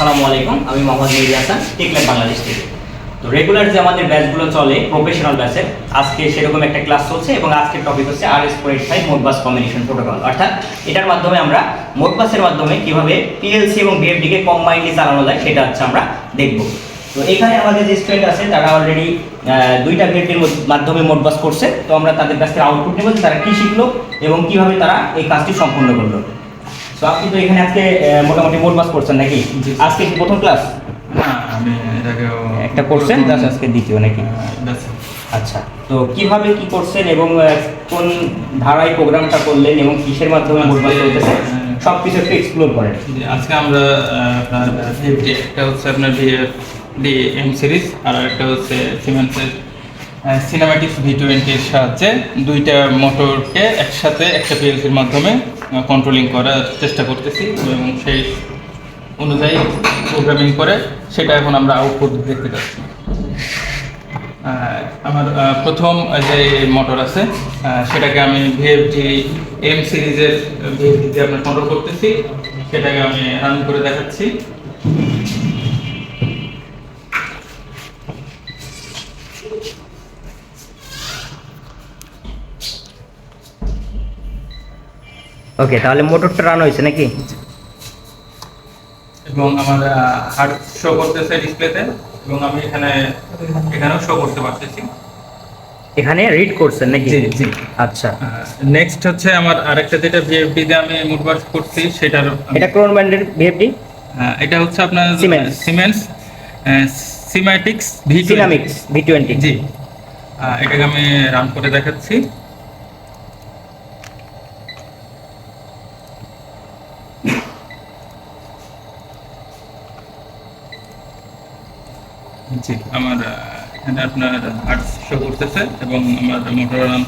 আসসালামু আলাইকুম, আমি মোহাম্মদ মেহেদি হাসান টেকল্যাব বাংলাদেশ থেকে। তো রেগুলার যে আমাদের ব্যাচগুলো চলে প্রফেশনাল ব্যাচের আজকে সেরকম একটা ক্লাস চলছে এবং আজকের টপিক হচ্ছে R S four eight five Modbus combination protocol অর্থাৎ এটার মাধ্যমে আমরা মোটবাসের মাধ্যমে কীভাবে পিএলসি এবং বিএফডিকে কম্বাইনলি চালানো যায়, সেটা হচ্ছে আমরা দেখব। তো এখানে আমাদের যে স্টুডেন্ট আছে, তারা অলরেডি দুইটা বিএফডির মাধ্যমে মোটবাস করছে। তো আমরা তাদের কাছ থেকে আউটপুট নেব তারা কী শিখলো এবং কীভাবে তারা এই কাজটি সম্পূর্ণ করল। তো আপনি তো এখানে আজকে মোটামুটি মোট বাস করছেন নাকি। আজকে কি প্রথম ক্লাস না আমি এর একটা করছেন জাস্ট আজকে দ্বিতীয় নাকি? ব্যাস। আচ্ছা তো কীভাবে কি করছেন এবং কোন ধারায় প্রোগ্রামটা করলেন এবং কিসের মাধ্যমে মোট বাস চলতেছে? সব কিছু একটু এক্সপ্লোর করেন। আজকে আমরা আপনার একটা হচ্ছে আপনার ডি এম সিরিজ আর একটা হচ্ছে সিমেন্সের সিনেমাটিক্স ভি টোয়েন্টির সাহায্যে দুইটা মোটরকে একসাথে একটা পিএলসির মাধ্যমে কন্ট্রোলিং করার চেষ্টা করতেছি এবং সেই অনুযায়ী প্রোগ্রামিং করে সেটা এখন আমরা আউটপুট দেখতে পাচ্ছি। আমার প্রথম যে মোটর আছে সেটাকে আমি ভিএফটি এম সিরিজের ভিএফটিতে আপনার কন্ট্রোল করতেছি, সেটাকে আমি রান করে দেখাচ্ছি। ওকে তাহলে মোটরটা রান হয়েছে নাকি? এবং আমার হার্ট শো করতেছে ডিসপ্লেতে এবং আমি এখানে এখানেও শো করতে পারতেছি। এখানে রিড করছেন নাকি? জি, জি। আচ্ছা। নেক্সট হচ্ছে আমার আরেকটা যেটা ভিএফটি তে আমি মুডবাস করছি সেটার এটা ক্রোন ব্যান্ডের ভিএফডি এটা হচ্ছে আপনার। Siemens Simatics V Sinamics V twenty G. এটাকে আমি রান করে দেখাচ্ছি। জি। আমার এখানে আপনার হার্ট শো করতেছে এবং আমার মোটর রান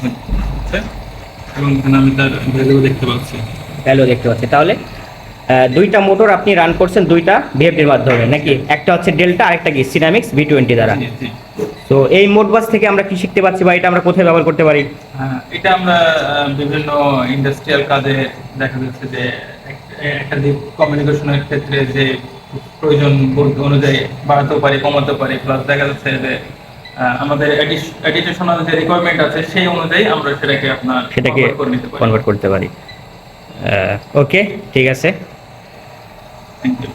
হচ্ছে এবং এখানে আমি তার ভ্যালু দেখতে পাচ্ছি। ভ্যালু দেখতে পাচ্ছি। তাহলে দুইটা মোটর আপনি রান করছেন দুইটা ভিএফডির মাধ্যমে নাকি একটা হচ্ছে ডেল্টা আরেকটা কি সিনামিক্স ভি টোয়েন্টি দ্বারা। তো এই মোটবাস থেকে আমরা কি শিখতে পারছি বা এটা আমরা কোথায় ব্যবহার করতে পারি? হ্যাঁ, এটা আমরা বিভিন্ন ইন্ডাস্ট্রিয়াল কাজে দেখা যাচ্ছে যে একটা কমিউনিকেশনের ক্ষেত্রে যে প্রয়োজন বোধ অনুযায়ী বাড়াতেও পারি কমাতে পারি। প্লাস দেখা যাচ্ছে যে আমাদের এডিটেশনাল যে রিকোয়ারমেন্ট আছে সেই অনুযায়ী আমরা সেটাকে আপনার সেটাকে কনভার্ট করতে পারি। ওকে ঠিক আছে। Thank you